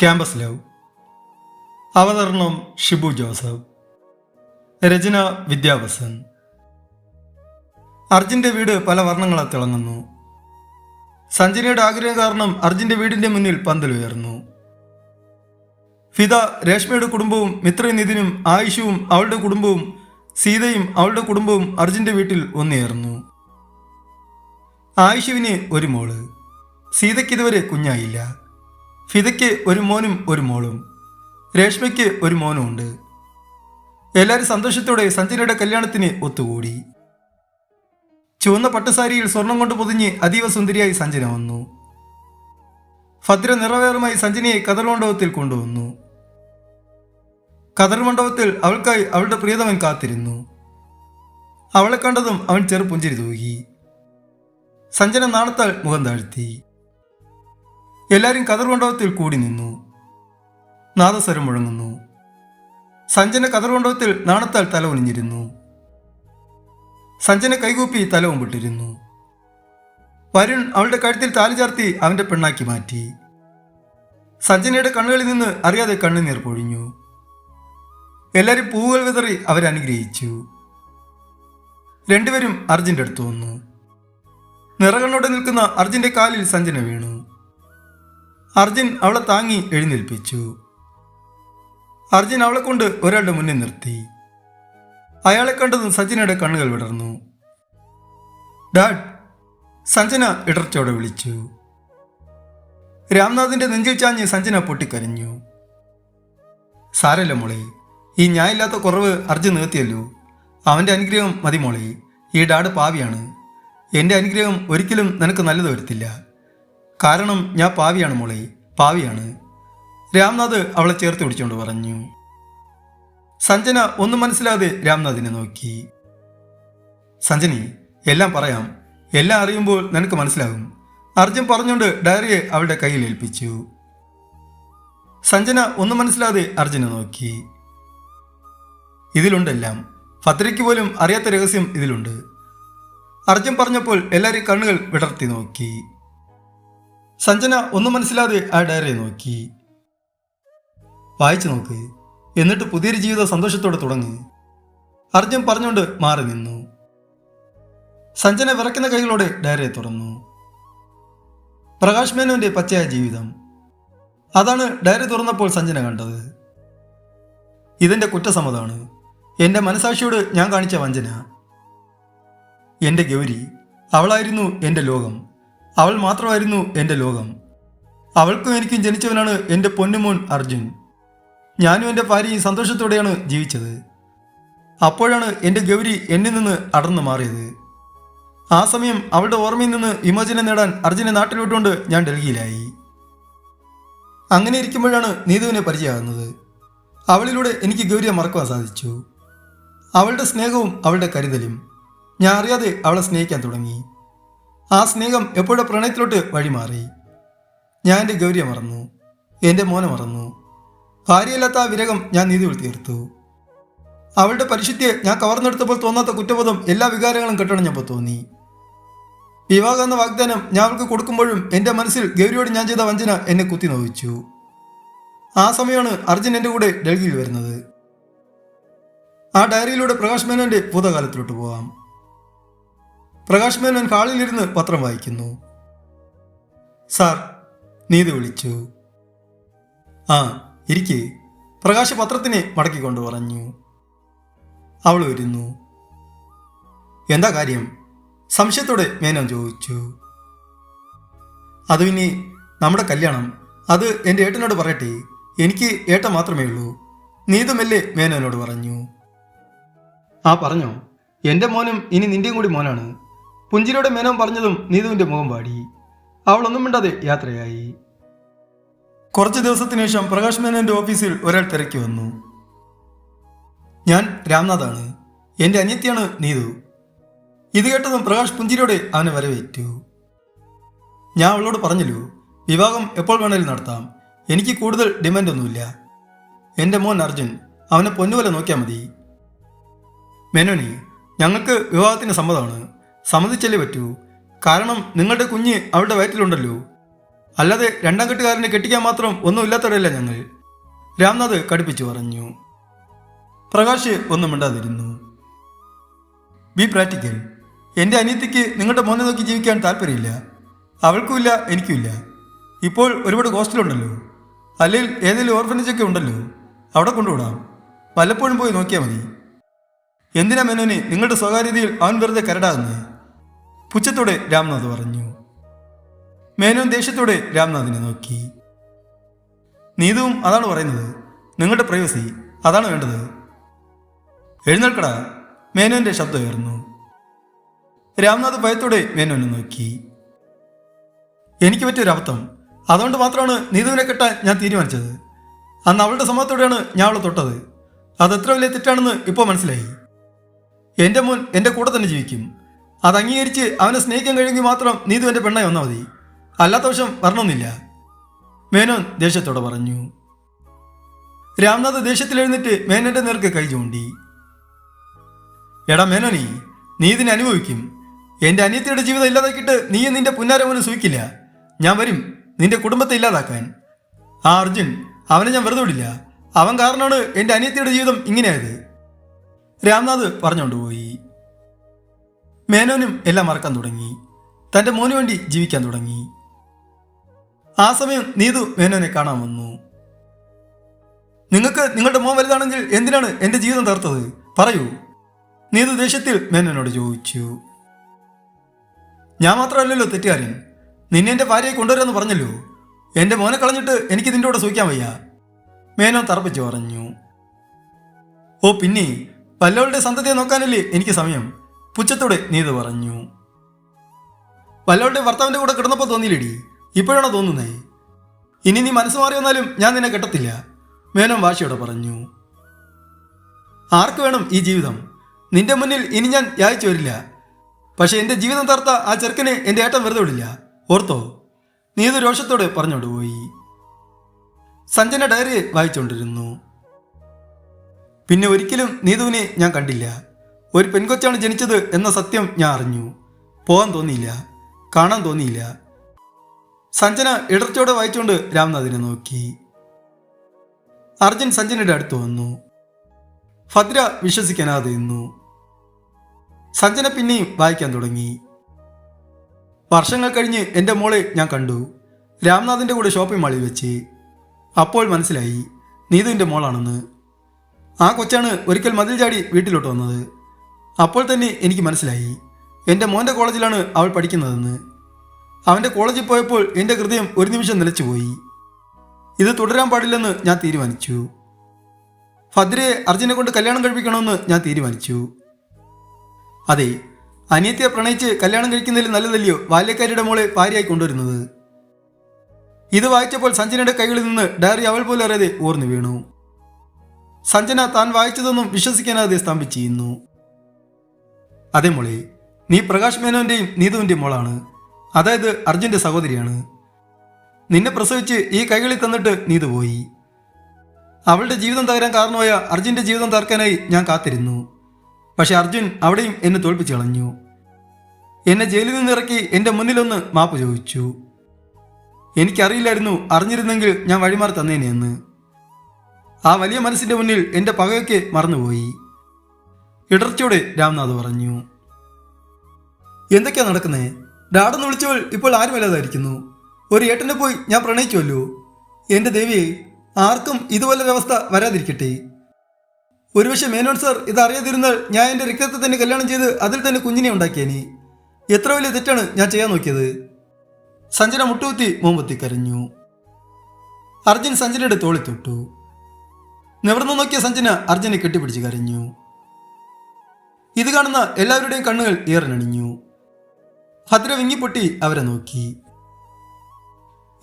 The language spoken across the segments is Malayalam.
ക്യാമ്പസ് ലവ് അവതരണം ഷിബു ജോസഫ്. രചന വിദ്യാവസൻ അർജുന്റെ വീട് പല വർണങ്ങളാൽ തിളങ്ങുന്നു. സഞ്ജനയുടെ ആഗ്രഹം കാരണം അർജുന്റെ വീടിന്റെ മുന്നിൽ പന്തൽ ഉയർന്നു. ഫിദ രേഷ്മയുടെ കുടുംബവും മിത്ര നിതിനും ആയിഷുവും അവളുടെ കുടുംബവും സീതയും അവളുടെ കുടുംബവും അർജുന്റെ വീട്ടിൽ ഒന്നേർന്നു ആയിഷുവിന് ഒരു മോൾ. സീതയ്ക്കിതുവരെ കുഞ്ഞായില്ല. ഫിദയ്ക്ക് ഒരു മോനും ഒരു മോളും. രേഷ്മയ്ക്ക് ഒരു മോനും ഉണ്ട്. എല്ലാവരും സന്തോഷത്തോടെ സഞ്ജനയുടെ കല്യാണത്തിന് ഒത്തുകൂടി. ചുവന്ന പട്ടുസാരിയിൽ സ്വർണം കൊണ്ട് പൊതിഞ്ഞ് അതീവ സുന്ദരിയായി സഞ്ജന വന്നു. ഭദ്ര നിറവേറുമായി സഞ്ജനയെ കതർ മണ്ഡപത്തിൽ കൊണ്ടുവന്നു. കതർ മണ്ഡപത്തിൽ അവൾക്കായി അവളുടെ പ്രിയതമൻ കാത്തിരുന്നു. അവളെ കണ്ടതും അവൻ ചെറുപുഞ്ചിരി തൂകി. സഞ്ജന നാണത്താൽ മുഖം താഴ്ത്തി. എല്ലാവരും കതിർമണ്ഡപത്തിൽ കൂടി നിന്നു. നാദസ്വരം മുഴങ്ങുന്നു. സഞ്ജന കതിർമണ്ഡപത്തിൽ നാണത്താൽ തല ഒലിഞ്ഞിരുന്നു സഞ്ജന കൈകൂപ്പി തല വിട്ടിരുന്നു വരുൺ അവളുടെ കഴുത്തിൽ താലി ചാർത്തി അവന്റെ പെണ്ണാക്കി മാറ്റി. സഞ്ജനയുടെ കണ്ണുകളിൽ നിന്ന് അറിയാതെ കണ്ണുനീർ പൊഴിഞ്ഞു. എല്ലാവരും പൂവുകൾ വിതറി അവരെ അനുഗ്രഹിച്ചു. രണ്ടുപേരും അർജുന്റെ അടുത്ത് വന്നു. നിറകണ്ണോടെ നിൽക്കുന്ന അർജുന്റെ കാലിൽ സഞ്ജന വീണു. അർജുൻ അവളെ താങ്ങി എഴുന്നേൽപ്പിച്ചു. അർജുൻ അവളെ കൊണ്ട് ഒരാളുടെ മുന്നിൽ നിർത്തി. അയാളെ കണ്ടതും സഞ്ജനയുടെ കണ്ണുകൾ വിടർന്നു. ഡാഡ് സഞ്ജന ഇടർച്ചയോടെ വിളിച്ചു. രാംനാഥിന്റെ നെഞ്ചിൽ ചാഞ്ഞ് സഞ്ജന പൊട്ടിക്കരഞ്ഞു. സാരല്ല മോളെ ഈ ഞാനില്ലാത്ത കുറവ് അർജുൻ നിർത്തിയല്ലോ. അവന്റെ അനുഗ്രഹം മതി മോളെ. ഈ ഡാഡ് പാവിയാണ്. എന്റെ അനുഗ്രഹം ഒരിക്കലും നിനക്ക് നല്ലത് വരുത്തില്ല. കാരണം ഞാൻ പാവിയാണ് മോളെ പാവിയാണ്. രാംനാഥ് അവളെ ചേർത്ത് പിടിച്ചുകൊണ്ട് പറഞ്ഞു. സഞ്ജന ഒന്നും മനസ്സിലാതെ രാംനാഥിനെ നോക്കി. സഞ്ജനി എല്ലാം പറയാം. എല്ലാം അറിയുമ്പോൾ നിനക്ക് മനസ്സിലാകും. അർജുൻ പറഞ്ഞുകൊണ്ട് ഡയറിയെ അവളുടെ കയ്യിൽ ഏൽപ്പിച്ചു. സഞ്ജന ഒന്നും മനസ്സിലാതെ അർജുനെ നോക്കി. ഇതിലുണ്ടെല്ലാം. ഭദ്രയ്ക്ക് പോലും അറിയാത്ത രഹസ്യം ഇതിലുണ്ട്. അർജുൻ പറഞ്ഞപ്പോൾ എല്ലാവരും കണ്ണുകൾ വിടർത്തി നോക്കി. സഞ്ജന ഒന്നും മനസ്സിലാതെ ആ ഡയറി നോക്കി. വായിച്ചു നോക്ക്. എന്നിട്ട് പുതിയൊരു ജീവിത സന്തോഷത്തോടെ തുടങ്ങി. അർജുൻ പറഞ്ഞുകൊണ്ട് മാറി നിന്നു. സഞ്ജന വിറക്കുന്ന കൈകളോടെ ഡയറിയെ തുറന്നു. പ്രകാശ് മേനോന്റെ പച്ചയായ ജീവിതം. അതാണ് ഡയറി തുറന്നപ്പോൾ സഞ്ജന കണ്ടത്. ഇതെന്റെ കുറ്റസമ്മതമാണ് എന്റെ മനസാക്ഷിയോട് ഞാൻ കാണിച്ച വഞ്ചന. എന്റെ ഗൗരി അവളായിരുന്നു എന്റെ ലോകം. അവൾ മാത്രമായിരുന്നു എന്റെ ലോകം. അവൾക്കും എനിക്കും ജനിച്ചവനാണ് എന്റെ പൊന്നുമോൻ അർജുൻ. ഞാനും എന്റെ ഭാര്യയും സന്തോഷത്തോടെയാണ് ജീവിച്ചത്. അപ്പോഴാണ് എന്റെ ഗൗരി എന്നിൽ നിന്ന് അടർന്നു മാറിയത്. ആ സമയം അവളുടെ ഓർമ്മയിൽ നിന്ന് വിമോചനം നേടാൻ അർജുനെ നാട്ടിൽ വിട്ടുകൊണ്ട് ഞാൻ ഡൽഹിയിലായി. അങ്ങനെ ഇരിക്കുമ്പോഴാണ് നീതുവിനെ പരിചയമാകുന്നത്. അവളിലൂടെ എനിക്ക് ഗൗരിയെ മറക്കുവാൻ സാധിച്ചു. അവളുടെ സ്നേഹവും അവളുടെ കരുതലും. ഞാൻ അറിയാതെ അവളെ സ്നേഹിക്കാൻ തുടങ്ങി. ആ സ്നേഹം എപ്പോഴോ പ്രണയത്തിലോട്ട് വഴിമാറി. ഞാൻ എന്റെ ഗൗരിയെ മറന്നു. എന്റെ മോനെ മറന്നു. ഭാര്യയില്ലാത്ത ആ വിരകം ഞാൻ നീതിയിൽ തീർത്തു. അവളുടെ പരിശുദ്ധിയെ ഞാൻ കവർന്നെടുത്തപ്പോൾ തോന്നാത്ത കുറ്റബോധം എല്ലാ വികാരങ്ങളും കെട്ടണഞ്ഞപ്പോൾ തോന്നി. വിവാഹം എന്ന വാഗ്ദാനം ഞാൻ അവൾക്ക് കൊടുക്കുമ്പോഴും എന്റെ മനസ്സിൽ ഗൗരിയോട് ഞാൻ ചെയ്ത വഞ്ചന എന്നെ കുത്തി നോവിച്ചു. ആ സമയമാണ് അർജുൻ എന്റെ കൂടെ ഡൽഹിയിൽ വരുന്നത്. ആ ഡയറിയിലൂടെ പ്രകാശ് മേനോന്റെ ഭൂതകാലത്തിലോട്ട് പോവാം. പ്രകാശ് മേനോൻ ഹാളിലിരുന്ന് പത്രം വായിക്കുന്നു. സാർ നീതി വിളിച്ചു. ആ ഇരിക്കെ. പ്രകാശ് പത്രത്തിനെ മടക്കിക്കൊണ്ട് പറഞ്ഞു. അവൾ വരുന്നു. എന്താ കാര്യം? സംശയത്തോടെ മേനോൻ ചോദിച്ചു. അത് പിന്നെ നമ്മുടെ കല്യാണം. അത് എന്റെ ഏട്ടനോട് പറയട്ടെ. എനിക്ക് ഏട്ടൻ മാത്രമേ ഉള്ളൂ. നീതുമല്ലേ മേനോനോട് പറഞ്ഞു. ആ പറഞ്ഞോ. എന്റെ മോനും ഇനി നിന്റെയും കൂടി മോനാണ്. പുഞ്ചിരിയുടെ മേനോൻ പറഞ്ഞതും നീതുവിന്റെ മുഖം പാടി അവളൊന്നും മിണ്ടാതെ യാത്രയായി. കുറച്ച് ദിവസത്തിന് ശേഷം പ്രകാശ് മേനോന്റെ ഓഫീസിൽ ഒരാൾ തിരക്കി വന്നു. ഞാൻ രാംനാഥാണ്. എന്റെ അനിയത്തിയാണ് നീതു. ഇത് കേട്ടതും പ്രകാശ് പുഞ്ചിരിയോടെ അവനെ വരവേറ്റു. ഞാൻ അവളോട് പറഞ്ഞല്ലോ വിവാഹം എപ്പോൾ വേണേലും നടത്താം. എനിക്ക് കൂടുതൽ ഡിമാൻഡ് ഒന്നുമില്ല എന്റെ മോൻ അർജുൻ അവനെ പൊന്നുപോലെ നോക്കിയാൽ മതി. മേനോനി ഞങ്ങൾക്ക് വിവാഹത്തിന് സമ്മതമാണ്. സമ്മതിച്ചല്ലേ പറ്റൂ? കാരണം നിങ്ങളുടെ കുഞ്ഞ് അവളുടെ വയറ്റിലുണ്ടല്ലോ. അല്ലാതെ രണ്ടാം കെട്ടുകാരനെ കെട്ടിക്കാൻ മാത്രം ഒന്നും ഇല്ലാത്തവരല്ല ഞങ്ങൾ. രാംനാഥ് കടുപ്പിച്ചു പറഞ്ഞു. പ്രകാശ് ഒന്നും മിണ്ടാതിരുന്നു. B practical. എന്റെ അനിയത്തിക്ക് നിങ്ങളുടെ മോനെ നോക്കി ജീവിക്കാൻ താല്പര്യമില്ല. അവൾക്കുമില്ല എനിക്കുമില്ല ഇപ്പോൾ ഒരുപാട് ഹോസ്റ്റലുണ്ടല്ലോ. അല്ലെങ്കിൽ ഏതെങ്കിലും ഓർഫനേജൊക്കെ ഉണ്ടല്ലോ. അവിടെ കൊണ്ടുവിടാം. വല്ലപ്പോഴും പോയി നോക്കിയാൽ മതി. എന്തിനാ മേനോനെ നിങ്ങളുടെ സ്വകാര്യതയിൽ അവൻ വെറുതെ കരടാകുന്നത് പുച്ഛത്തോടെ രാംനാഥ് പറഞ്ഞു. മേനോൻ ദേഷ്യത്തോടെ രാംനാഥിനെ നോക്കി. നീതുവും അതാണ് പറയുന്നത്. നിങ്ങളുടെ പ്രൈവസി അതാണ് വേണ്ടത്. എഴുന്നേൽക്കടാ. മേനോന്റെ ശബ്ദം ഉയർന്നു. രാംനാഥ് ഭയത്തോടെ മേനോനെ നോക്കി. എനിക്ക് പറ്റിയൊരു അബദ്ധം. അതുകൊണ്ട് മാത്രമാണ് നീതുവിനെ കെട്ടാൻ ഞാൻ തീരുമാനിച്ചത്. അന്ന് അവളുടെ സമ്മതത്തോടെയാണ് ഞാൻ അവളെ തൊട്ടത്. അത് എത്ര വലിയ തെറ്റാണെന്ന് ഇപ്പോൾ മനസ്സിലായി. എന്റെ മുൻ എന്റെ കൂടെ തന്നെ ജീവിക്കും. അത് അംഗീകരിച്ച് അവനെ സ്നേഹിക്കാൻ കഴിയുമെങ്കിൽ മാത്രം നീതു എന്റെ പെണ്ണായി വന്നാൽ മതി. അല്ലാത്ത വശം വരണമെന്നില്ല. മേനോൻ ദേഷ്യത്തോടെ പറഞ്ഞു. രാംനാഥ് ദേഷ്യത്തിൽ എഴുന്നേറ്റ് മേനോന്റെ നേർക്ക് കൈ ചൂണ്ടി. എടാ മേനോനി നീ ഇതിനെ അനുഭവിക്കും. എന്റെ അനിയത്തിയുടെ ജീവിതം ഇല്ലാതാക്കിയിട്ട് നീയും നിന്റെ പുന്നാരമോനെ സൂഹിക്കില്ല ഞാൻ വരും. നിന്റെ കുടുംബത്തെ ഇല്ലാതാക്കാൻ. ആ അർജുൻ അവനെ ഞാൻ വെറുതെ വിടില്ല. അവൻ കാരണമാണ് എന്റെ അനിയത്തിയുടെ ജീവിതം ഇങ്ങനെയായത്. രാംനാഥ് പറഞ്ഞുകൊണ്ടുപോയി മേനോനും എല്ലാം മറക്കാൻ തുടങ്ങി. തന്റെ മോന് വേണ്ടി ജീവിക്കാൻ തുടങ്ങി. ആ സമയം നീതു മേനോനെ കാണാൻ വന്നു. നിങ്ങൾക്ക് നിങ്ങളുടെ മോൻ വലുതാണെങ്കിൽ എന്തിനാണ് എന്റെ ജീവിതം തകർത്തത്? പറയൂ. നീതു ദേഷ്യത്തിൽ മേനോനോട് ചോദിച്ചു. ഞാൻ മാത്രമല്ലല്ലോ തെറ്റുകാരൻ. നിന്നെ എന്റെ ഭാര്യയെ കൊണ്ടുവരാമെന്ന് പറഞ്ഞല്ലോ. എന്റെ മോനെ കളഞ്ഞിട്ട് എനിക്ക് നിന്റെ കൂടെ സൂക്ഷിക്കാൻ വയ്യ. മേനോൻ തറപ്പിച്ചു പറഞ്ഞു. ഓ പിന്നെ വല്ലവളുടെ സന്തതിയെ നോക്കാനല്ലേ എനിക്ക് സമയം? പുച്ഛത്തോടെ നീതു പറഞ്ഞു. വല്ലവളുടെ ഭർത്താവിന്റെ കൂടെ കിടന്നപ്പോൾ തോന്നിയില്ലേടി. ഇപ്പോഴാണോ തോന്നുന്നേ? ഇനി നീ മനസ്സ് മാറി വന്നാലും ഞാൻ നിന്നെ കെട്ടത്തില്ല. മേനോൻ വാശിയോടെ പറഞ്ഞു. ആർക്ക് വേണം ഈ ജീവിതം? നിന്റെ മുന്നിൽ ഇനി ഞാൻ യാചിച്ചു വരില്ല. പക്ഷെ എന്റെ ജീവിതം തർത്ത ആ ചെറുക്കനെ എന്റെ ഏട്ടൻ വെറുതെ വിടില്ല. ഓർത്തോ? നീത് രോഷത്തോടെ പറഞ്ഞോണ്ട് പോയി. സഞ്ജന ഡയറി വായിച്ചുകൊണ്ടിരുന്നു പിന്നെ ഒരിക്കലും നീതുവിനെ ഞാൻ കണ്ടില്ല. ഒരു പെൺകൊച്ചാണ് ജനിച്ചത് എന്ന സത്യം ഞാൻ അറിഞ്ഞു. പോകാൻ തോന്നിയില്ല. കാണാൻ തോന്നിയില്ല. സഞ്ജന ഇടർച്ചയോടെ വായിച്ചുകൊണ്ട് രാംനാഥിനെ നോക്കി. അർജുൻ സഞ്ജനയുടെ അടുത്ത് വന്നു. ഭദ്ര വിശ്വസിക്കാനാതെ നിന്നു. സഞ്ജന പിന്നെയും വായിക്കാൻ തുടങ്ങി. വർഷങ്ങൾ കഴിഞ്ഞ് എന്റെ മോളെ ഞാൻ കണ്ടു. രാംനാഥിന്റെ കൂടെ ഷോപ്പിംഗ് മാളിൽ വെച്ച്. അപ്പോൾ മനസ്സിലായി നീതുവിന്റെ മോളാണെന്ന്. ആ കൊച്ചാണ് ഒരിക്കൽ മതിൽ ചാടി വീട്ടിലോട്ട് വന്നത്. അപ്പോൾ തന്നെ എനിക്ക് മനസ്സിലായി. എന്റെ മോന്റെ കോളേജിലാണ് അവൾ പഠിക്കുന്നതെന്ന്. അവന്റെ കോളേജിൽ പോയപ്പോൾ എന്റെ ഹൃദയം ഒരു നിമിഷം നിലച്ചുപോയി. ഇത് തുടരാൻ പാടില്ലെന്ന് ഞാൻ തീരുമാനിച്ചു. ഭദ്രയെ അർജുനെ കൊണ്ട് കല്യാണം കഴിപ്പിക്കണമെന്ന് ഞാൻ തീരുമാനിച്ചു. അതെ അനിയത്തിയെ പ്രണയിച്ച് കല്യാണം കഴിക്കുന്നതിൽ നല്ലതല്ലയോ ബാല്യക്കാരിയുടെ മോളെ ഭാര്യയായി കൊണ്ടുവരുന്നത്? ഇത് വായിച്ചപ്പോൾ സഞ്ജനയുടെ കൈകളിൽ നിന്ന് ഡയറി അവൾ പോലെ അറിയാതെ ഓർന്നു വീണു. സഞ്ജന താൻ വായിച്ചതൊന്നും വിശ്വസിക്കാനാതെ സ്തംഭിച്ചിരുന്നു. അതെ മോളെ നീ പ്രകാശ് മേനോന്റെയും നീതുവിന്റെയും മോളാണ്. അതായത് അർജുന്റെ സഹോദരിയാണ്. നിന്നെ പ്രസവിച്ച് ഈ കൈകളിൽ തന്നിട്ട് നീതു പോയി. അവളുടെ ജീവിതം തകരാൻ കാരണമായ അർജുന്റെ ജീവിതം തകർക്കാനായി ഞാൻ കാത്തിരുന്നു. പക്ഷെ അർജുൻ അവിടെയും എന്നെ തോൽപ്പിച്ചു കളഞ്ഞു. എന്നെ ജയിലിൽ നിന്ന് ഇറക്കി എന്റെ മുന്നിലൊന്ന് മാപ്പ് ചോദിച്ചു. എനിക്കറിയില്ലായിരുന്നു അറിഞ്ഞിരുന്നെങ്കിൽ ഞാൻ വഴിമാറി തന്നേനെ എന്ന്. ആ വലിയ മനസ്സിന്റെ മുന്നിൽ എന്റെ പകയൊക്കെ മറന്നുപോയി. ഇടർച്ചയോടെ രാംനാഥ് പറഞ്ഞു. എന്തൊക്കെയാ നടക്കുന്നേ? ഡാഡെന്ന് വിളിച്ചവൾ ഇപ്പോൾ ആരുമല്ലാതായിരിക്കുന്നു ഒരു ഏട്ടനെ പോയി ഞാൻ പ്രണയിച്ചുവല്ലോ എന്റെ ദേവിയെ ആർക്കും ഇതുപോലൊരവസ്ഥ വരാതിരിക്കട്ടെ. ഒരുപക്ഷെ മേനോൻ സാർ ഇത് അറിയാതിരുന്നാൽ ഞാൻ എന്റെ രക്തത്തെ തന്നെ കല്യാണം ചെയ്ത് അതിൽ തന്നെ കുഞ്ഞിനെ ഉണ്ടാക്കിയേനെ. എത്ര വലിയ തെറ്റാണ് ഞാൻ ചെയ്യാൻ നോക്കിയത്? സഞ്ജന മുട്ടുകുത്തി മോമ്പത്തി കരഞ്ഞു. അർജുൻ സഞ്ജനയുടെ തോളി തൊട്ടു. നിവർന്നു നോക്കിയ സഞ്ജന അർജുനെ കെട്ടിപ്പിടിച്ച് കരഞ്ഞു. ഇത് കാണുന്ന എല്ലാവരുടെയും കണ്ണുകൾ ഏറിനണിഞ്ഞു. ഭദ്ര വിങ്ങിപ്പൊട്ടി അവരെ നോക്കി.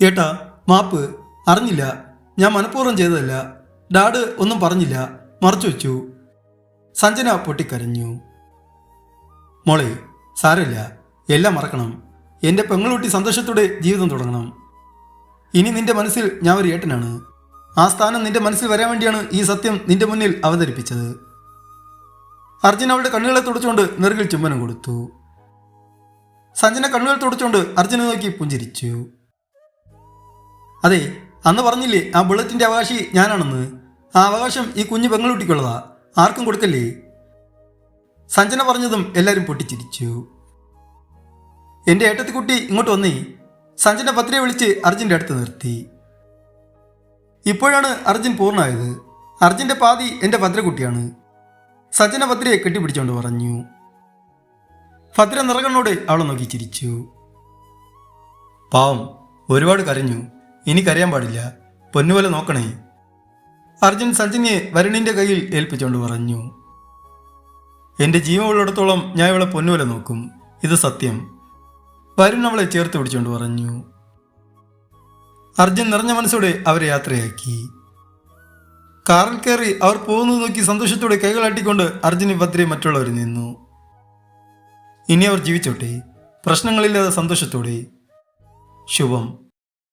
ഏട്ടാ മാപ്പ് അറിഞ്ഞില്ല. ഞാൻ മനഃപൂർവം ചെയ്തതല്ല. ഡാഡ് ഒന്നും പറഞ്ഞില്ല. മറച്ചു വെച്ചു. സഞ്ജന പൊട്ടിക്കരഞ്ഞു. മോളെ സാരമില്ല. എല്ലാം മറക്കണം. എന്റെ പെങ്ങളുട്ടി സന്തോഷത്തോടെ ജീവിതം തുടങ്ങണം. ഇനി നിന്റെ മനസ്സിൽ ഞാൻ ഒരു ഏട്ടനാണ്. ആ സ്ഥാനം നിന്റെ മനസ്സിൽ വരാൻ വേണ്ടിയാണ് ഈ സത്യം നിന്റെ മുന്നിൽ അവതരിപ്പിച്ചത്. അർജുൻ അവളുടെ കണ്ണുകളെ തുടച്ചുകൊണ്ട് നെറുകിൽ ചുംബനം കൊടുത്തു. സഞ്ജന കണ്ണുകൾ തുടച്ചുകൊണ്ട് അർജുനെ നോക്കി പുഞ്ചിരിച്ചു. അതെ അന്ന് പറഞ്ഞില്ലേ ആ ബുള്ളറ്റിന്റെ അവകാശി ഞാനാണെന്ന്. ആ അവകാശം ഈ കുഞ്ഞു പെങ്ങളുട്ടിക്കുള്ളതാ ആർക്കും കൊടുക്കല്ലേ? സഞ്ജന പറഞ്ഞതും എല്ലാവരും പൊട്ടിച്ചിരിച്ചു. എന്റെ ഏട്ടത്തിക്കുട്ടി ഇങ്ങോട്ട് വന്നേ. സഞ്ജന പത്രയെ വിളിച്ച് അർജുന്റെ അടുത്ത് നിർത്തി. ഇപ്പോഴാണ് അർജുൻ പൂർണമായത് അർജുന്റെ പാതി എന്റെ ഭദ്രക്കുട്ടിയാണ്. സഞ്ജന ഭദ്രയെ കെട്ടിപ്പിടിച്ചുകൊണ്ട് പറഞ്ഞു. ഭദ്ര നിറകണ്ണോട് അവളെ നോക്കി ചിരിച്ചു. പാവം ഒരുപാട് കരഞ്ഞു. ഇനി കരയാൻ പാടില്ല. പൊന്നുപോലെ നോക്കണേ. അർജുൻ സജ്ജനെ വരുണിന്റെ കയ്യിൽ ഏൽപ്പിച്ചുകൊണ്ട് പറഞ്ഞു. എന്റെ ജീവനുള്ളിടത്തോളം ഞാൻ ഇവളെ പൊന്നുപോലെ നോക്കും. ഇത് സത്യം. വരുൺ അവളെ ചേർത്ത് പിടിച്ചുകൊണ്ട് പറഞ്ഞു. അർജുൻ നിറഞ്ഞ മനസ്സോടെ അവരെ യാത്രയാക്കി. കാറിൽ കയറി അവർ പോകുന്നത് നോക്കി സന്തോഷത്തോടെ കൈകളാട്ടിക്കൊണ്ട് അർജുനും ഭദ്രയും മറ്റുള്ളവർ നിന്നു. ഇനി അവർ ജീവിച്ചോട്ടെ. പ്രശ്നങ്ങളില്ലാതെ സന്തോഷത്തോടെ. ശുഭം.